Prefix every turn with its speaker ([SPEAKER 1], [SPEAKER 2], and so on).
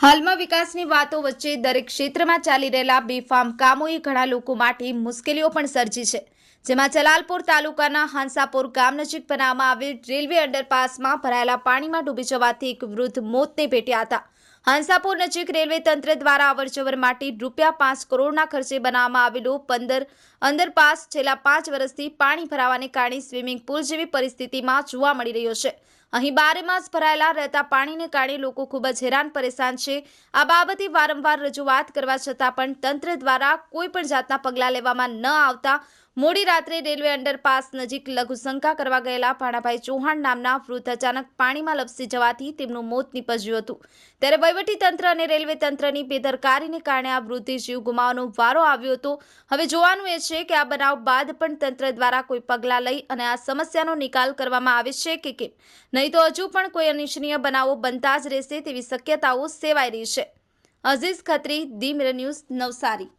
[SPEAKER 1] હાલમાં વિકાસની વાતો વચ્ચે દરેક ક્ષેત્રમાં ચાલી રહેલા બેફામ કામોએ ઘણા લોકો માટે મુશ્કેલીઓ પણ સર્જી છે. જેમાં જલાલપુર તાલુકાના હાંસાપુર ગામ નજીક બનાવવામાં આવેલ રેલવે અંડરપાસમાં ભરાયેલા પાણીમાં ડૂબી જવાથી એક વૃદ્ધ મોતને ભેટ્યા હતા. હાંસાપુર નજીક રેલવે તંત્ર દ્વારા અવરજવર માટે રૂપિયા પાંચ કરોડના ખર્ચે બનાવવામાં આવેલો પંદર અંડરપાસ છેલ્લા પાંચ વર્ષથી પાણી ભરાવાને કારણે સ્વિમિંગ પુલ જેવી પરિસ્થિતિમાં જોવા મળી રહ્યો છે. અહીં બારે માસ ભરાયેલા રહેતા પાણીને કારણે લોકો ખૂબ જ હેરાન પરેશાન છે. આ બાબતે વારંવાર રજૂઆત કરવા છતાં પણ તંત્ર દ્વારા કોઈ પણ જાતના પગલાં લેવામાં ન આવતા મોડી રાત્રે રેલવે અંડરપાસ નજીક લઘુશંકા કરવા ગયેલા ભાણાભાઈ ચૌહાણ નામના વૃદ્ધ અચાનક પાણીમાં લપસી જવાથી તેમનું મોત નીપજ્યું હતું. ત્યારે તંત્ર અને રેલવે તંત્રની બેદરકારીને કારણે આ વૃદ્ધે જીવ ગુમાવવાનો વારો આવ્યો હતો. હવે જોવાનું એ છે કે આ બનાવ બાદ પણ તંત્ર દ્વારા કોઈ પગલાં લઈ અને આ સમસ્યાનો નિકાલ કરવામાં આવે છે કે કેમ? નહીં તો હજુ પણ કોઈ અનિચ્છનીય બનાવો બનતા જ રહેશે તેવી શક્યતાઓ સેવાઈ રહી છે. Aziz Khatri the news Navsari.